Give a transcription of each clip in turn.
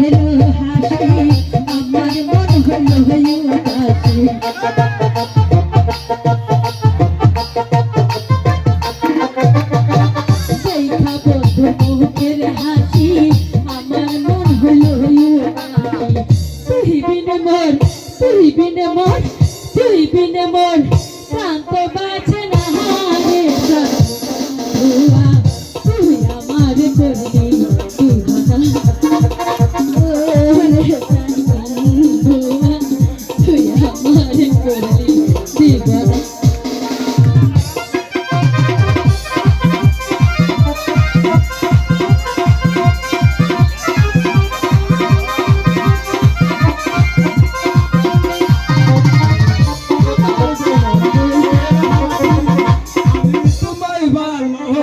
Hello হাসি আমার মন হলো হলো হাসি দেখা বন্ধু মুখের হাসি আমার মন হলো তুই বিনে মন তুই বিনে মন শান্ত বাজ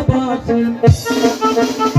Thank you.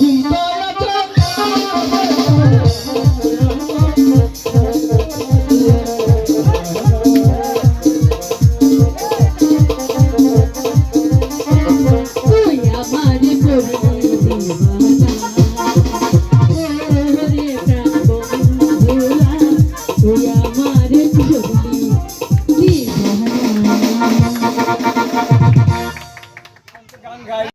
Yeah, my, this is